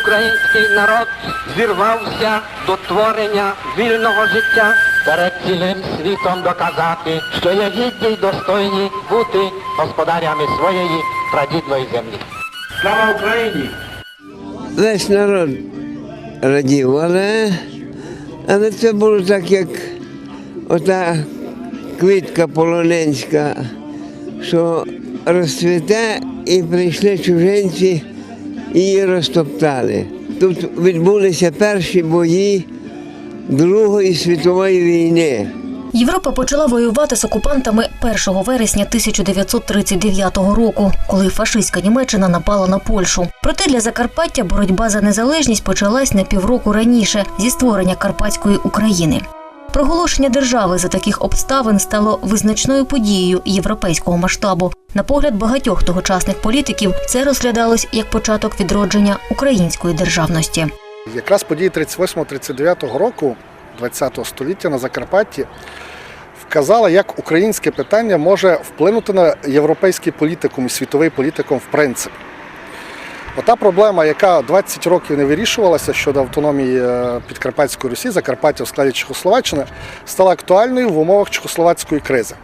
український народ зірвався до творення вільного життя. Перед цілим світом доказати, що є гідні й достойні бути господарями своєї прадідної землі. Слава Україні! весь народ радів, але, але це було так, як ота квітка полоненська, що розцвіте і прийшли чужинці і її розтоптали. Тут відбулися перші бої Другої світової війни. Європа почала воювати з окупантами 1 вересня 1939 року, коли фашистська Німеччина напала на Польщу. Проте для Закарпаття боротьба за незалежність почалась на півроку раніше зі створення Карпатської України. Проголошення держави за таких обставин стало визначною подією європейського масштабу. На погляд багатьох тогочасних політиків це розглядалось як початок відродження української державності. Якраз події 38-39 року ХХ століття на Закарпатті вказала, як українське питання може вплинути на європейський політикум і світовий політикум в принципі. Ота проблема, яка 20 років не вирішувалася щодо автономії е, Підкарпатської Русі, Закарпаття в складі Чехословаччини, стала актуальною в умовах Чехословацької кризи.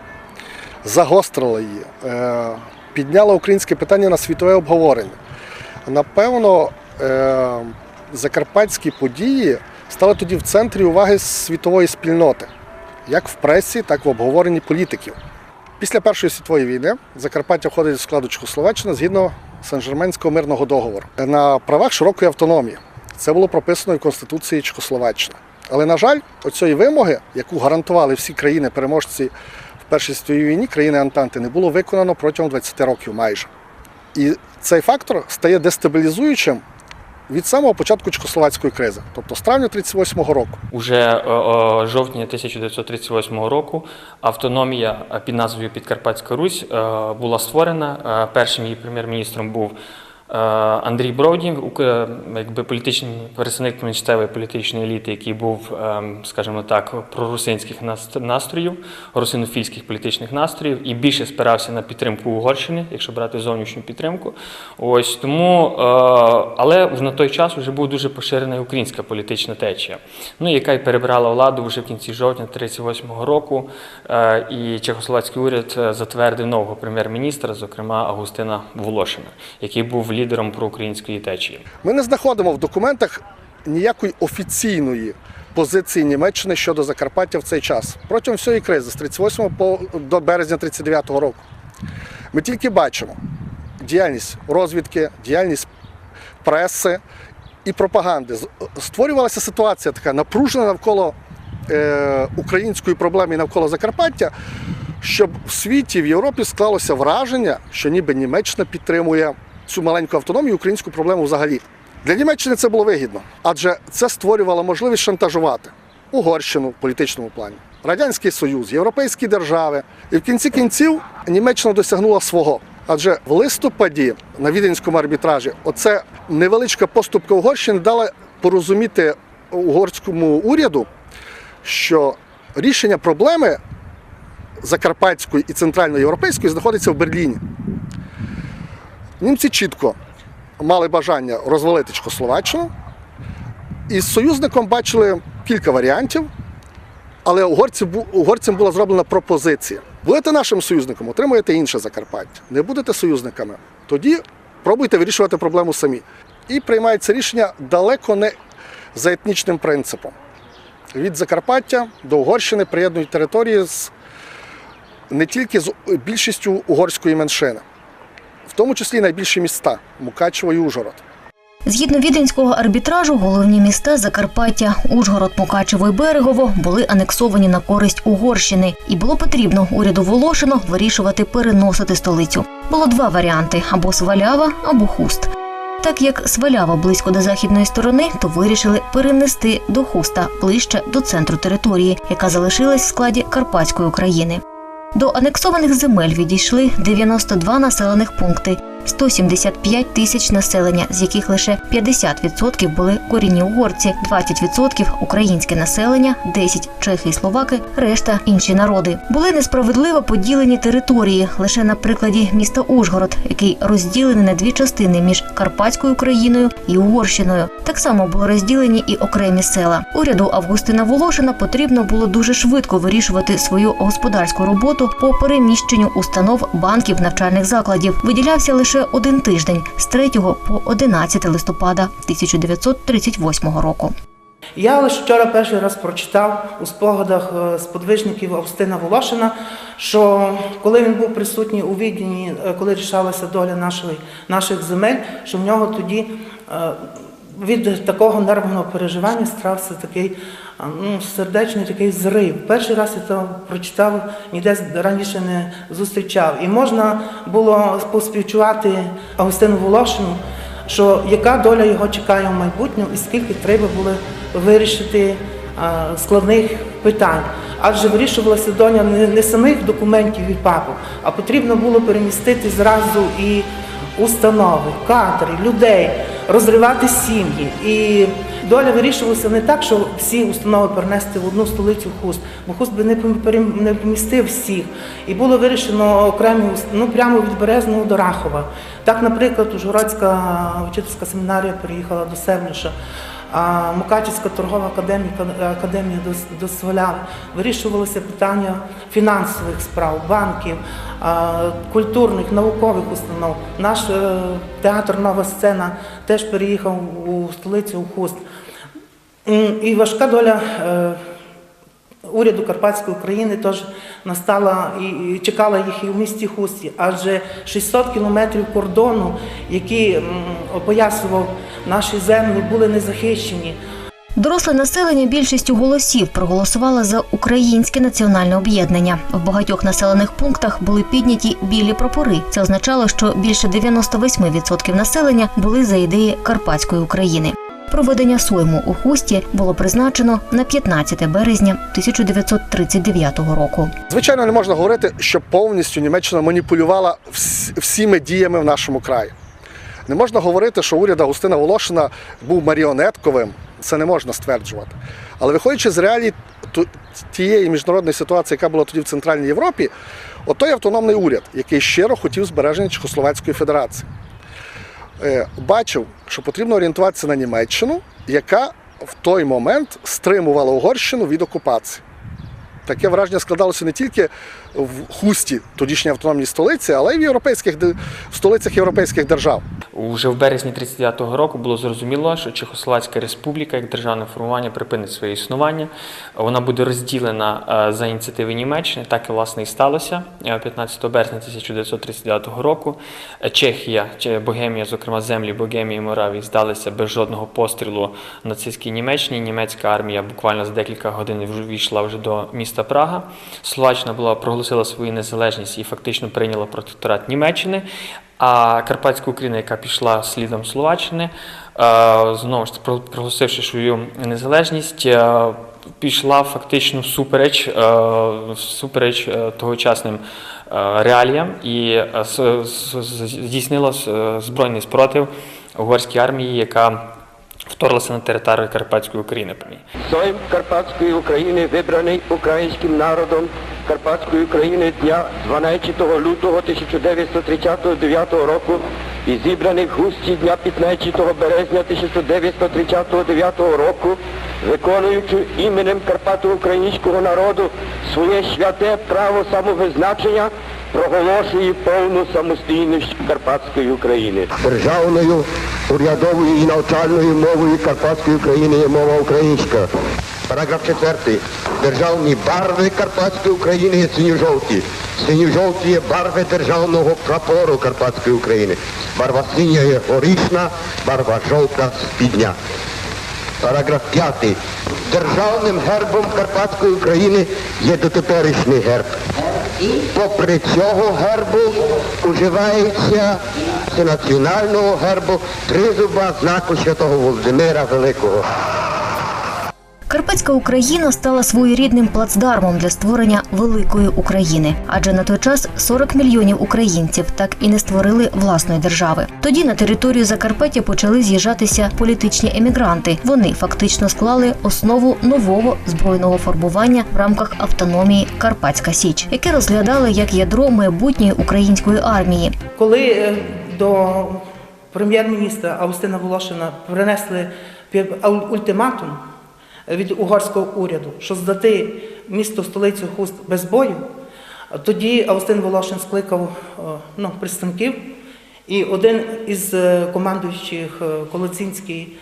Загострила її, е, підняла українське питання на світове обговорення. Напевно, е, закарпатські події стали тоді в центрі уваги світової спільноти, як в пресі, так і в обговоренні політиків. Після Першої світової війни Закарпаття входить до складу Чехословаччини згідно Сен-Жерменського мирного договору на правах широкої автономії. Це було прописано в Конституції Чехословаччини. Але, на жаль, оцієї вимоги, яку гарантували всі країни-переможці Першій світовій війні, країни Антанти, не було виконано протягом 20 років майже. І цей фактор стає дестабілізуючим від самого початку Чехословацької кризи, тобто з травня 1938 року. Уже е, жовтня 1938 року автономія е, під назвою Підкарпатська Русь е, була створена. Е, Першим її прем'єр-міністром був Андрій Броді, ук- якби політичний представник місцевої політичної еліти, який був, е, скажімо так, прорусинських настроїв, русинофільських політичних настроїв, і більше спирався на підтримку Угорщини, якщо брати зовнішню підтримку. Ось тому, е, але на той час вже був дуже поширена українська політична течія, ну яка й перебирала владу вже в кінці жовтня 1938 року. е, І чехословацький уряд е, затвердив нового прем'єр-міністра, зокрема Августина Волошина, який був лідером проукраїнської течії. Ми не знаходимо в документах ніякої офіційної позиції Німеччини щодо Закарпаття в цей час протягом всієї кризи з 38 по до березня 39 року. Ми тільки бачимо діяльність розвідки, діяльність преси і пропаганди. Створювалася ситуація така напружена навколо е, української проблеми і навколо Закарпаття, щоб в світі, в Європі склалося враження, що ніби Німеччина підтримує цю маленьку автономію українську проблему взагалі. Для Німеччини це було вигідно, адже це створювало можливість шантажувати Угорщину в політичному плані, Радянський Союз, європейські держави. І в кінці кінців Німеччина досягнула свого. Адже в листопаді на віденському арбітражі оце невеличка поступка Угорщини дала порозуміти угорському уряду, що рішення проблеми закарпатської і центральноєвропейської знаходиться в Берліні. Німці чітко мали бажання розвалити Чехословаччину, і з союзником бачили кілька варіантів, але угорцям була зроблена пропозиція. Будете нашим союзником, отримуєте інше Закарпаття. Не будете союзниками, тоді пробуйте вирішувати проблему самі. І приймається рішення далеко не за етнічним принципом. Від Закарпаття до Угорщини приєднують території з не тільки з більшістю угорської меншини, тому числі найбільші міста Мукачево і Ужгород. Згідно віденського арбітражу, головні міста Закарпаття, Ужгород, Мукачево і Берегово були анексовані на користь Угорщини, і було потрібно уряду Волошино вирішувати переносити столицю. Було два варіанти: або Свалява, або Хуст. Так як Свалява близько до західної сторони, то вирішили перенести до Хуста ближче до центру території, яка залишилась в складі Карпатської України. До анексованих земель відійшли 92 населених пункти, 175 тисяч населення, з яких лише 50% були корінні угорці, 20% – українське населення, 10 – чехи і словаки, решта – інші народи. Були несправедливо поділені території лише на прикладі міста Ужгород, який розділений на дві частини між Карпатською Україною і Угорщиною. Так само були розділені і окремі села. Уряду Августина Волошина потрібно було дуже швидко вирішувати свою господарську роботу по переміщенню установ банків навчальних закладів. Виділявся лише один тиждень з 3 по 11 листопада 1938 року. Я лише вчора перший раз прочитав у спогадах е, сподвижників Австина Волошина, що коли він був присутній у Відні, е, коли рішалася доля нашої, наших земель, що в нього тоді е, від такого нервного переживання стався такий ну, сердечний такий зрив. Перший раз я це прочитав, ніде раніше не зустрічав. І можна було поспівчувати Августину Волошину, що яка доля його чекає в майбутньому і скільки треба було вирішити складних питань. Адже вирішувалася доля не, самих документів і папок, а потрібно було перемістити зразу і установи, кадри, людей, розривати сім'ї. І доля вирішувалася не так, що всі установи перенести в одну столицю хуст, бо хуст би не помістив всіх. І було вирішено окремі ну, прямо від Березного до Рахова. Так, наприклад, Ужгородська вчительська семінарія переїхала до Севліша. Мукачівська торгова академія, академія дос- дозволяла. Вирішувалося питання фінансових справ, банків, культурних, наукових установ. Наш е, театр Нова сцена теж переїхав у столицю у Хуст. І важка доля е, уряду Карпатської України теж настала і, чекала їх і в місті Хусті, адже 600 кілометрів кордону, які опоясував наші землі, були не захищені. Доросле населення більшістю голосів проголосувало за українське національне об'єднання. В багатьох населених пунктах були підняті білі прапори. Це означало, що більше 98% населення були за ідеї Карпатської України. Проведення сойму у хусті було призначено на 15 березня 1939 року. Звичайно, не можна говорити, що повністю Німеччина маніпулювала всіми діями в нашому краї. Не можна говорити, що уряд Агустина Волошина був маріонетковим. Це не можна стверджувати. Але виходячи з реалій тієї міжнародної ситуації, яка була тоді в Центральній Європі, отой автономний уряд, який щиро хотів збереження Чехословацької Федерації, е, бачив, що потрібно орієнтуватися на Німеччину, яка в той момент стримувала Угорщину від окупації. Таке враження складалося не тільки в хусті тодішньої автономній столиці, але й в європейських в столицях європейських держав. Уже в березні 39-го року було зрозуміло, що Чехословацька республіка як державне формування припинить своє існування. Вона буде розділена е, за ініціативи Німеччини. Так і власне і сталося. Е, 15 березня 1939 року Е, Чехія, Богемія, зокрема землі Богемії і Моравії, здалися без жодного пострілу нацистській Німеччині. Німецька армія буквально за декілька годин війшла вже до міста Прага. Словаччина була проголосила свою незалежність і фактично прийняла протекторат Німеччини. А Карпатська Україна, яка пішла слідом Словаччини, е, знову ж проголосивши свою незалежність, е, пішла фактично всупереч, е, всупереч тогочасним реаліям і здійснила збройний спротив угорській армії, яка вторглася на територію Карпатської України. Сойм Карпатської України вибраний українським народом Карпатської України дня 12 лютого 1939 року і зібраний в густі дня 15 березня 1939 року, виконуючи іменем Карпато-українського народу своє святе право самовизначення, проголошує повну самостійність Карпатської України. Державною, урядовою і навчальною мовою Карпатської України є мова українська. Параграф 4. Державні барви Карпатської України є синьо-жовті. Синьо-жовті є барви державного прапору Карпатської України. Барва синя є горішна, барва жовта спідня. Параграф 5. Державним гербом Карпатської України є дотеперішній герб. Попри цього гербу уживається національного гербу тризуба знаку Святого Володимира Великого. Карпатська Україна стала своєрідним плацдармом для створення великої України, адже на той час 40 мільйонів українців так і не створили власної держави. Тоді на територію Закарпаття почали з'їжджатися політичні емігранти. Вони фактично склали основу нового збройного формування в рамках автономії Карпатська Січ, яке розглядали як ядро майбутньої української армії. Коли е, до прем'єр-міністра Августина Волошина принесли ультиматум від угорського уряду, що здати місто столицю Хуст без бою, тоді Августин Волошин скликав е, ну, представників, і один із е, командуючих е, Колоцинський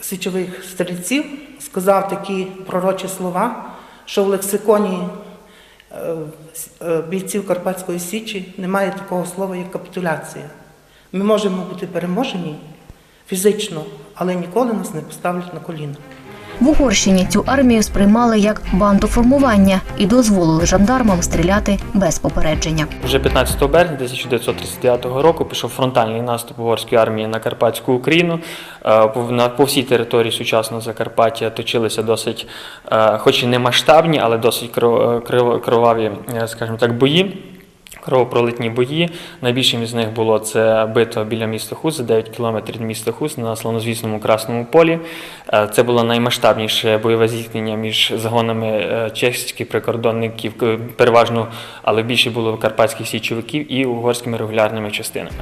січових стрільців сказав такі пророчі слова, що в лексиконі бійців Карпатської Січі немає такого слова, як капітуляція. Ми можемо бути переможені фізично, але ніколи нас не поставлять на коліна. В Угорщині цю армію сприймали як бандоформування і дозволили жандармам стріляти без попередження. Вже 15 березня 1939 року пішов фронтальний наступ угорської армії на Карпатську Україну. Е, по- всій території сучасного Закарпаття точилися досить, е, хоч і не масштабні, але досить криво- кроваві, е, скажімо так, бої. Кровопролитні бої. Найбільшим із них було це битва біля міста Хус, за 9 кілометрів від міста Хус на славнозвісному Красному полі. Е, Це було наймасштабніше бойове зіткнення між загонами е, чеських прикордонників, переважно, але більше було карпатських січовиків і угорськими регулярними частинами.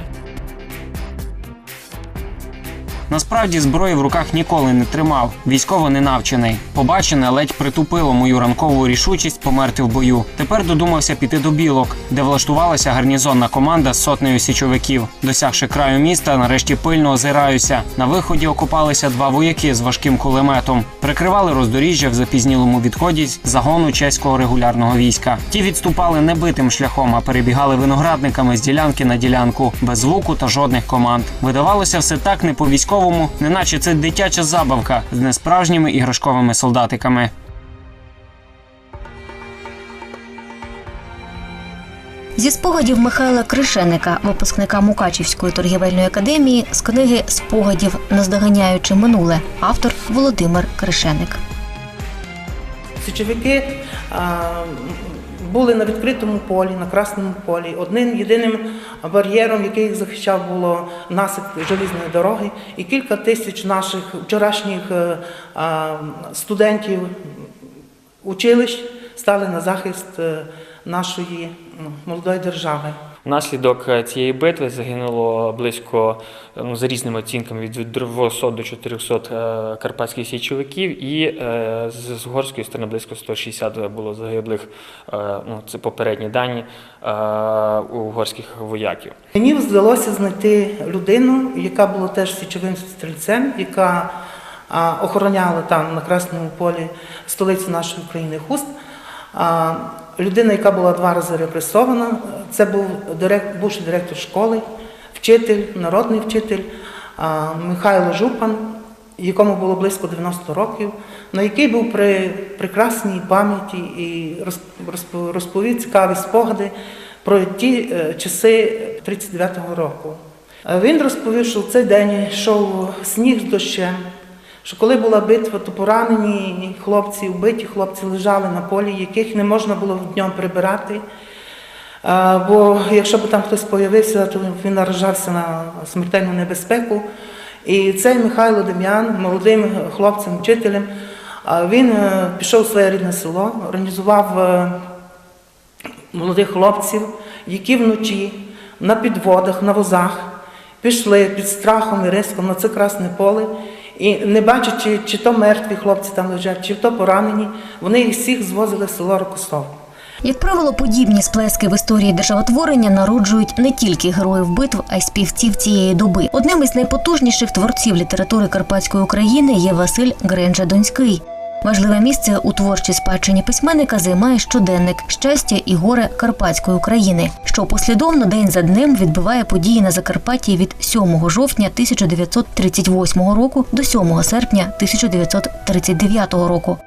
Насправді зброї в руках ніколи не тримав, військово не навчений. Побачене ледь притупило мою ранкову рішучість померти в бою. Тепер додумався піти до білок, де влаштувалася гарнізонна команда з сотнею січовиків. Досягши краю міста, нарешті пильно озираюся. На виході окупалися два вояки з важким кулеметом. Прикривали роздоріжжя в запізнілому відході загону чеського регулярного війська. Ті відступали не битим шляхом, а перебігали виноградниками з ділянки на ділянку, без звуку та жодних команд. Видавалося все так не по військовому, неначе це дитяча забавка з несправжніми іграшковими солдатиками. Зі спогадів Михайла Кришеника, випускника Мукачівської торгівельної академії, з книги Спогадів наздоганяючи минуле, автор Володимир Кришеник. Січовики були на відкритому полі, на красному полі. Одним єдиним бар'єром, який їх захищав, було насип желізної дороги, і кілька тисяч наших вчорашніх е, студентів училищ стали на захист е, нашої ну, молодої держави. Внаслідок е, цієї битви загинуло близько, е, ну, за різними оцінками, від 200 до 400 е, карпатських січовиків, і з угорської сторони близько 160 було загиблих, ну, це попередні дані угорських вояків. Мені вдалося знайти людину, яка була теж січовим стрільцем, яка охороняла там на Красному полі столицю нашої України Хуст. Людина, яка була два рази репресована, це був директ, бувший директор школи, вчитель, народний вчитель Михайло Жупан, якому було близько 90 років, на який був при прекрасній пам'яті і розп- розп- розповів цікаві спогади про ті е, часи 39-го року. Е, Він розповів, що в цей день йшов сніг з дощем, що коли була битва, то поранені хлопці, вбиті хлопці лежали на полі, яких не можна було днем прибирати. Бо якщо б там хтось появився, то він наражався на смертельну небезпеку. І цей Михайло Дем'ян, молодим хлопцем, вчителем, він е, пішов у своє рідне село, організував е, молодих хлопців, які вночі на підводах, на возах пішли під страхом і риском на це красне поле. І не бачачи, чи то мертві хлопці там лежать, чи то поранені, вони їх всіх звозили в село Рокосов. Як правило, подібні сплески в історії державотворення народжують не тільки героїв битв, а й співців цієї доби. Одним із найпотужніших творців літератури Карпатської України є Василь Гренджа Донський. Важливе місце у творчій спадщині письменника займає щоденник Щастя і горе Карпатської України, що послідовно день за днем відбиває події на Закарпатті від 7 жовтня 1938 року до 7 серпня 1939 року.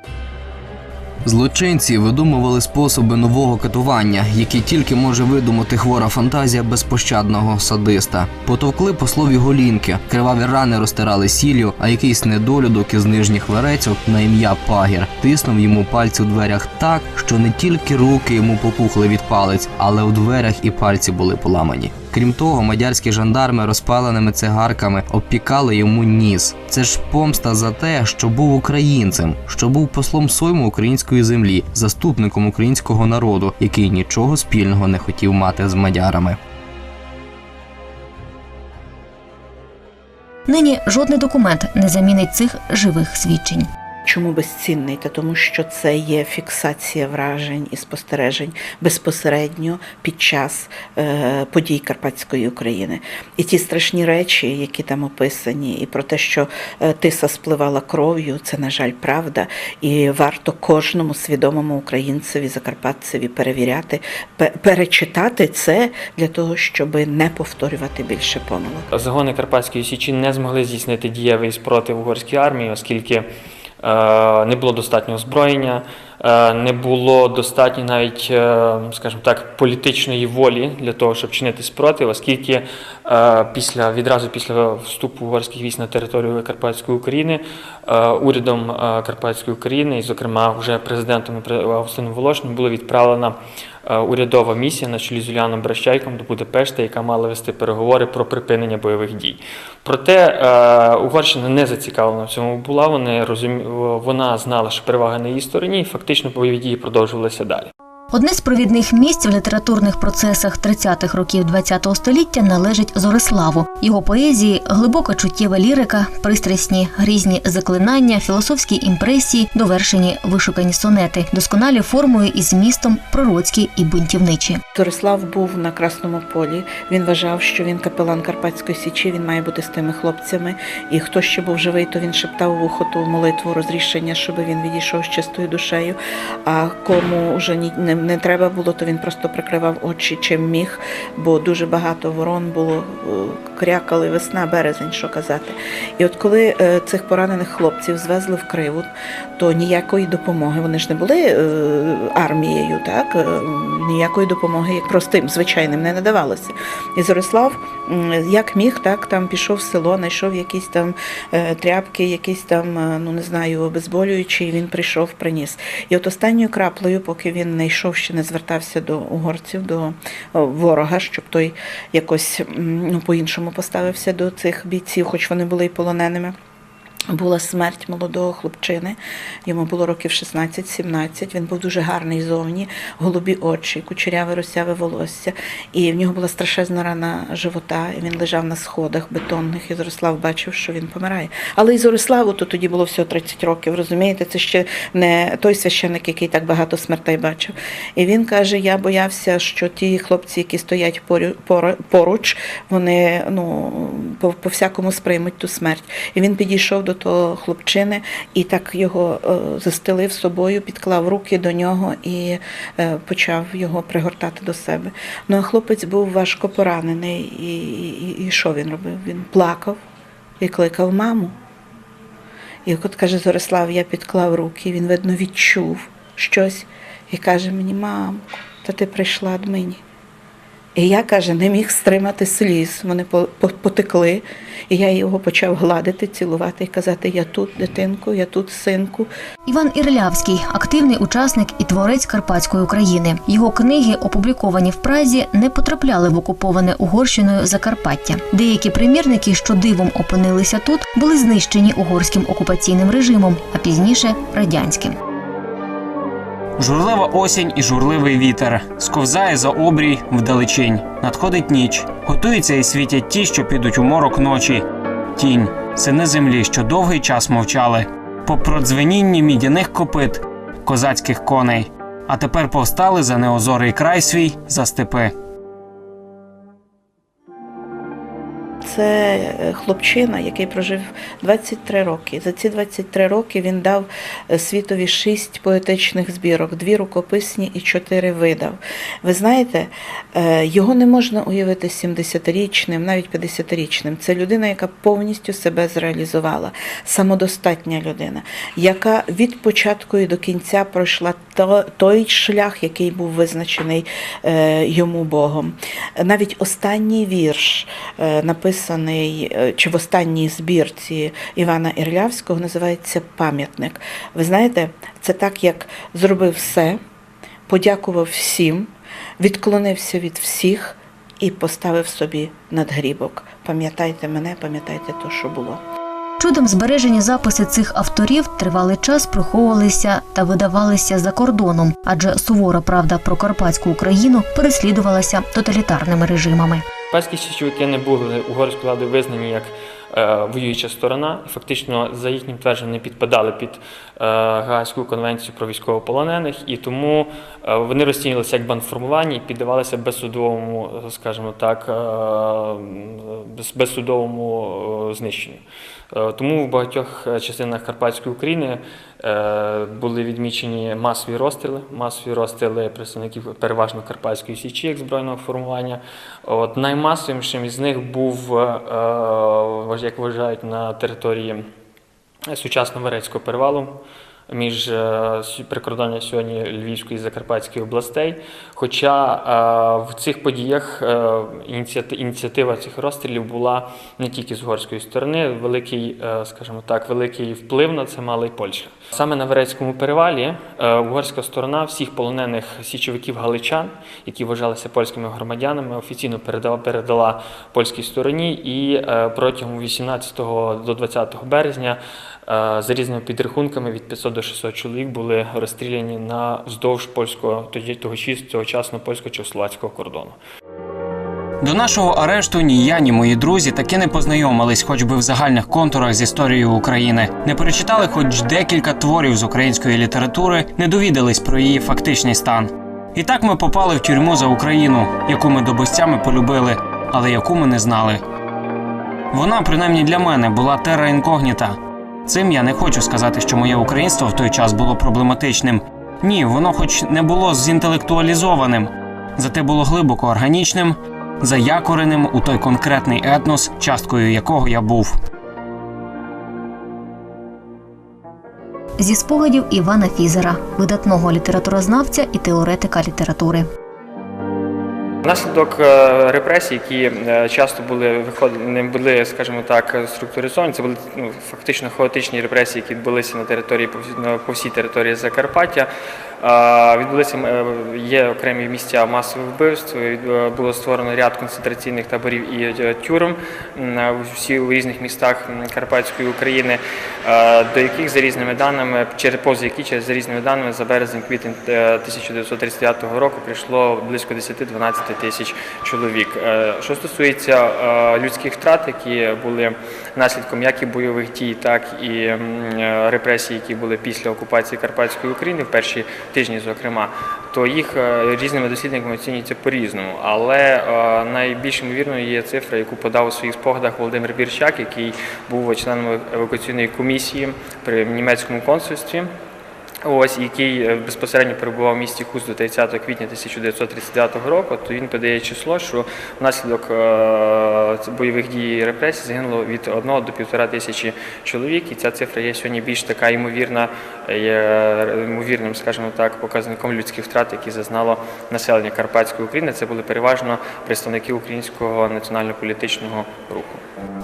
Злочинці видумували способи нового катування, які тільки може видумати хвора фантазія безпощадного садиста. Потовкли послові голінки, криваві рани розтирали сіллю, а якийсь недолюдок із нижніх верецьок на ім'я Пагір тиснув йому пальці у дверях так, що не тільки руки йому попухли від палець, але у дверях і пальці були поламані. Крім того, мадярські жандарми розпаленими цигарками обпікали йому ніс. Це ж помста за те, що був українцем, що був послом сойму української землі, заступником українського народу, який нічого спільного не хотів мати з мадярами. Нині жодний документ не замінить цих живих свідчень. Чому безцінний? Та тому, що це є фіксація вражень і спостережень безпосередньо під час е, подій Карпатської України. І ті страшні речі, які там описані, і про те, що е, тиса спливала кров'ю, це, на жаль, правда. І варто кожному свідомому українцеві, закарпатцеві перевіряти, пе- перечитати це для того, щоб не повторювати більше помилок. Загони Карпатської Січі не змогли здійснити дієвий спротив угорській армії, оскільки не було достатньо озброєння, е, не було достатньо навіть, е, скажімо так, політичної волі для того, щоб чинити спротив, оскільки е, після відразу після вступу угорських військ на територію Карпатської України е, урядом е, Карпатської України, і, зокрема, вже президентом Августином Волошним було відправлена е, урядова місія на чолі з Юліаном Бращайком до Будапешта, яка мала вести переговори про припинення бойових дій. Проте е, Угорщина не зацікавлена в цьому була. Вони розумі... вона знала, що перевага на її стороні, і фактично бойові дії продовжувалися далі. Одне з провідних місць в літературних процесах 30-х років ХХ століття належить Зориславу. Його поезії глибока чуттєва лірика, пристрасні грізні заклинання, філософські імпресії, довершені вишукані сонети, досконалі формою і змістом пророцькі і бунтівничі. Зорислав був на Красному полі. Він вважав, що він капелан Карпатської січі, він має бути з тими хлопцями. І хто ще був живий, то він шептав у вухо ту молитву розрішення, щоб він відійшов з чистою душею. А кому вже не, не треба було, то він просто прикривав очі чим міг, бо дуже багато ворон було, крякали весна, березень, що казати. І от коли е, цих поранених хлопців звезли в Криву, то ніякої допомоги. Вони ж не були е, армією, так е, ніякої допомоги як простим, звичайним не надавалося. І Зорислав, як міг, так там пішов в село, знайшов якісь там тряпки, якісь там, ну не знаю, обезболюючі, і він прийшов, приніс. І от останньою краплею, поки він не йшов, ще не звертався до угорців, до ворога, щоб той якось ну, по-іншому поставився до цих бійців, хоч вони були і полоненими. Була смерть молодого хлопчини, йому було років 16-17, він був дуже гарний зовні, голубі очі, кучеряве росяве волосся, і в нього була страшезна рана живота, і він лежав на сходах бетонних, і Зорислав бачив, що він помирає. Але і Зориславу то тоді було всього 30 років, розумієте, це ще не той священник, який так багато смертей бачив. І він каже: я боявся, що ті хлопці, які стоять поруч, вони ну, по всякому сприймуть ту смерть. І він підійшов до того хлопчини і так його е, застелив собою, підклав руки до нього і е, почав його пригортати до себе. Ну а хлопець був важко поранений, і, і, і що він робив? Він плакав і кликав маму. І от каже Зорислав, я підклав руки, він, видно, відчув щось і каже мені, мамко, та ти прийшла до мені. І я, каже, не міг стримати сліз. Вони по- по- потекли. І я його почав гладити, цілувати і казати: Я тут, дитинку, я тут, синку. Іван Ірлявський активний учасник і творець Карпатської України. Його книги, опубліковані в Празі, не потрапляли в окуповане Угорщиною Закарпаття. Деякі примірники, що дивом опинилися тут, були знищені угорським окупаційним режимом, а пізніше радянським. Журлива осінь і журливий вітер сковзає за обрій вдалечінь. Надходить ніч. Готуються і світять ті, що підуть у морок ночі. Тінь, сини землі, що довгий час мовчали. По продзвенінні мідяних копит, козацьких коней. А тепер повстали за неозорий край свій за степи. Це е, хлопчина, який прожив 23 роки. За ці 23 роки він дав е, світові шість поетичних збірок, дві рукописні і чотири видав. Ви знаєте, е, його не можна уявити 70-річним, навіть 50-річним. Це людина, яка повністю себе зреалізувала, самодостатня людина, яка від початку і до кінця пройшла той шлях, який був визначений йому Богом. Навіть останній вірш, е, написаний е, чи в останній збірці Івана Ірлявського, називається Пам'ятник. Ви знаєте, це так, як зробив все, подякував всім, відклонився від всіх і поставив собі надгрібок. Пам'ятайте мене, пам'ятайте те, що було. Чудом збережені записи цих авторів тривалий час приховувалися та видавалися за кордоном, адже сувора правда про карпатську Україну переслідувалася тоталітарними режимами. Карпатські січовики не були угорською владою визнані як е, воююча сторона, і фактично за їхнім твердженням не підпадали під е, Гаазьку конвенцію про військовополонених, і тому е, вони розцінювалися як бандформування і піддавалися безсудовому, скажімо так, безсудовому знищенню. Е, Тому в багатьох е, частинах Карпатської України е, були відмічені масові розстріли, масові розстріли представників переважно Карпатської січі як збройного формування. От наймасовішим із них був, як вважають, на території сучасного Верецького перевалу між е, прикордоння сьогодні Львівської і Закарпатської областей. Хоча е, в цих подіях е, ініціатива цих розстрілів була не тільки з угорської сторони, великий, скажімо так, великий вплив на це мала і Польща. Саме на Верецькому перевалі угорська сторона всіх полонених січовиків галичан, які вважалися польськими громадянами, офіційно передала, передала польській стороні, і протягом 18 до 20 березня за різними підрахунками від 500 до 600 чоловік були розстріляні на вздовж польського тоді того цьогочасного польсько-чехословацького кордону. До нашого арешту ні я, ні мої друзі таки не познайомились, хоч би в загальних контурах з історією України. Не перечитали хоч декілька творів з української літератури, не довідались про її фактичний стан. І так ми попали в тюрму за Україну, яку ми добостями полюбили, але яку ми не знали. Вона, принаймні для мене, була терра інкогніта. Цим я не хочу сказати, що моє українство в той час було проблематичним. Ні, воно, хоч не було зінтелектуалізованим, зате було глибоко органічним, заякореним у той конкретний етнос, часткою якого я був. Зі спогадів Івана Фізера, видатного літературознавця і теоретика літератури. Внаслідок е, репресій, які е, часто були не були, скажімо так, структуризовані, це були ну, фактично хаотичні репресії, які відбулися на території по всій території Закарпаття. Е, Відбулися е, є окремі місця масових вбивств. е, Було створено ряд концентраційних таборів і е, тюрем е, всі у різних містах Карпатської України, е, до яких за різними даними, через повз які через різними даними за березень-квітень е, 1939 року прийшло близько 10-12 тисяч чоловік. Е, Що стосується е, людських втрат, які були наслідком як і бойових дій, так і е, репресій, які були після окупації Карпатської України в перші тижні, зокрема, то їх е, різними дослідниками оцінюється по-різному. Але е, найбільш ймовірною є цифра, яку подав у своїх спогадах Володимир Бірчак, який був членом евакуаційної комісії при німецькому консульстві. Ось який е, безпосередньо перебував в місті Хуст до 30 квітня 1939 року, то він подає число, що внаслідок е, бойових дій і репресій загинуло від 1 до 1,5 тисячі чоловік, і ця цифра є сьогодні більш така ймовірна, ймовірним, скажімо так, показником людських втрат, які зазнало населення Карпатської України. Це були переважно представники українського національно-політичного руху.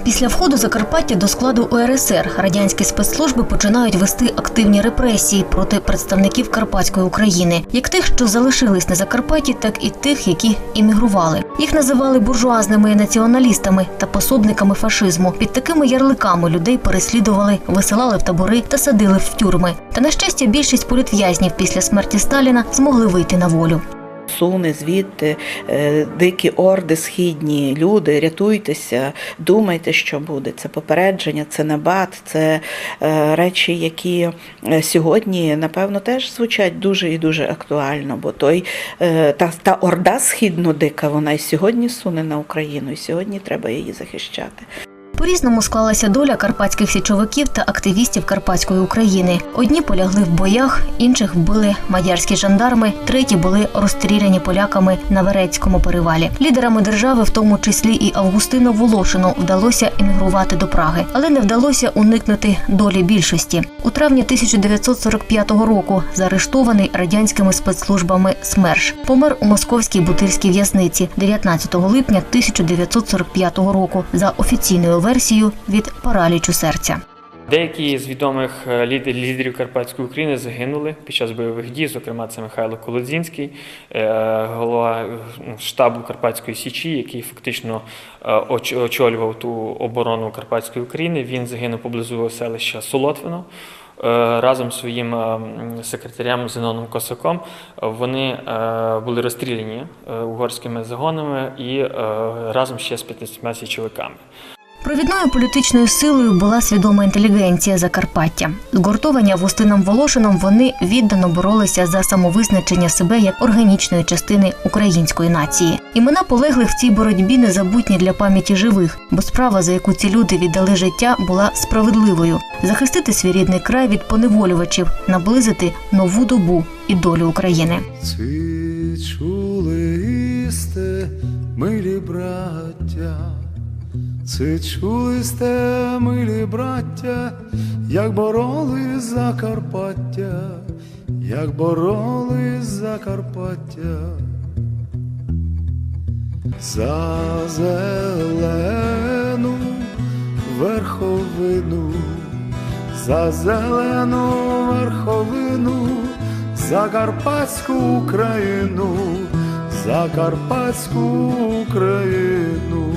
Після входу Закарпаття до складу УРСР радянські спецслужби починають вести активні репресії проти представників Карпатської України, як тих, що залишились на Закарпатті, так і тих, які іммігрували. Їх називали буржуазними націоналістами та пособниками фашизму. Під такими ярликами людей переслідували, висилали в табори та садили в тюрми. Та на щастя, більшість політв'язнів після смерті Сталіна змогли вийти на волю. Суни звідти, е, дикі орди східні, люди, рятуйтеся, думайте, що буде. Це попередження, це набат, це е, речі, які е, сьогодні, напевно, теж звучать дуже і дуже актуально, бо той та, та орда східно-дика, вона і сьогодні суне на Україну, і сьогодні треба її захищати. По-різному склалася доля карпатських січовиків та активістів Карпатської України. Одні полягли в боях, інших вбили мадярські жандарми, треті були розстріляні поляками на Верецькому перевалі. Лідерами держави, в тому числі і Августину Волошину, вдалося емігрувати до Праги, але не вдалося уникнути долі більшості. У травні 1945 року заарештований радянськими спецслужбами СМЕРШ помер у московській бутирській в'язниці 19 липня 1945 року за офіційною версією від паралічу серця. Деякі з відомих е, лідерів Карпатської України загинули під час бойових дій, зокрема це Михайло Колодзінський, е, голова е, штабу Карпатської Січі, який фактично очолював ту оборону Карпатської України. Він загинув поблизу селища Солотвино. Разом з своїм секретарем Зеноном Косаком вони були розстріляні угорськими загонами і разом ще з 15 січовиками. Провідною політичною силою була свідома інтелігенція Закарпаття. Згуртовані Августином Волошином вони віддано боролися за самовизначення себе як органічної частини української нації. Імена полеглих в цій боротьбі незабутні для пам'яті живих, бо справа, за яку ці люди віддали життя, була справедливою захистити свій рідний край від поневолювачів, наблизити нову добу і долю України. Чи чули істе, милі браття? Чи чули сте, милі браття, як бороли Закарпаття, як бороли Закарпаття? За зелену верховину, за зелену верховину, Закарпатську Україну, Закарпатську Україну.